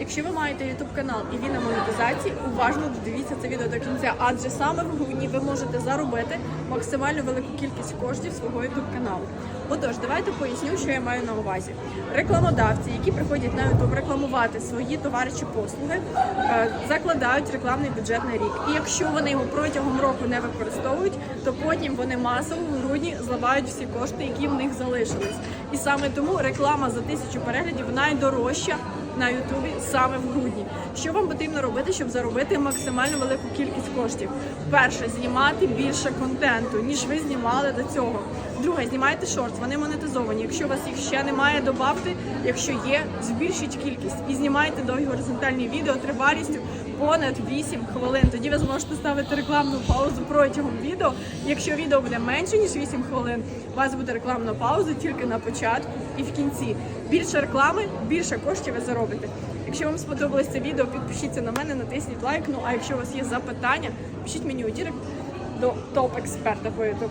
Якщо ви маєте YouTube канал і він на монетизації, уважно дивіться це відео до кінця, адже саме в грудні ви можете заробити максимально велику кількість коштів свого YouTube каналу. Отож, давайте поясню, що я маю на увазі. Рекламодавці, які приходять на YouTube рекламувати свої товари чи послуги, е, закладають рекламний бюджет на рік. І якщо вони його протягом року не використовують, то потім вони масово в грудні зливають всі кошти, які в них залишились. І саме тому реклама за тисячу переглядів найдорожча на Ютубі саме в грудні. Що вам потрібно робити, щоб заробити максимально велику кількість коштів? Перше, знімати більше контенту, ніж ви знімали до цього. Друге, знімайте шорт, вони монетизовані. Якщо у вас їх ще немає, добавте. Якщо є, збільшіть кількість і знімайте довгі горизонтальні відео тривалістю понад 8 хвилин. Тоді ви зможете ставити рекламну паузу протягом відео. Якщо відео буде менше ніж 8 хвилин, у вас буде рекламна пауза тільки на початку і в кінці. Більше реклами, більше коштів ви заробите. Якщо вам сподобалось це відео, підпишіться на мене, натисніть лайк. Ну а якщо у вас є запитання, пишіть мені у дірект до топ-експерта по YouTube.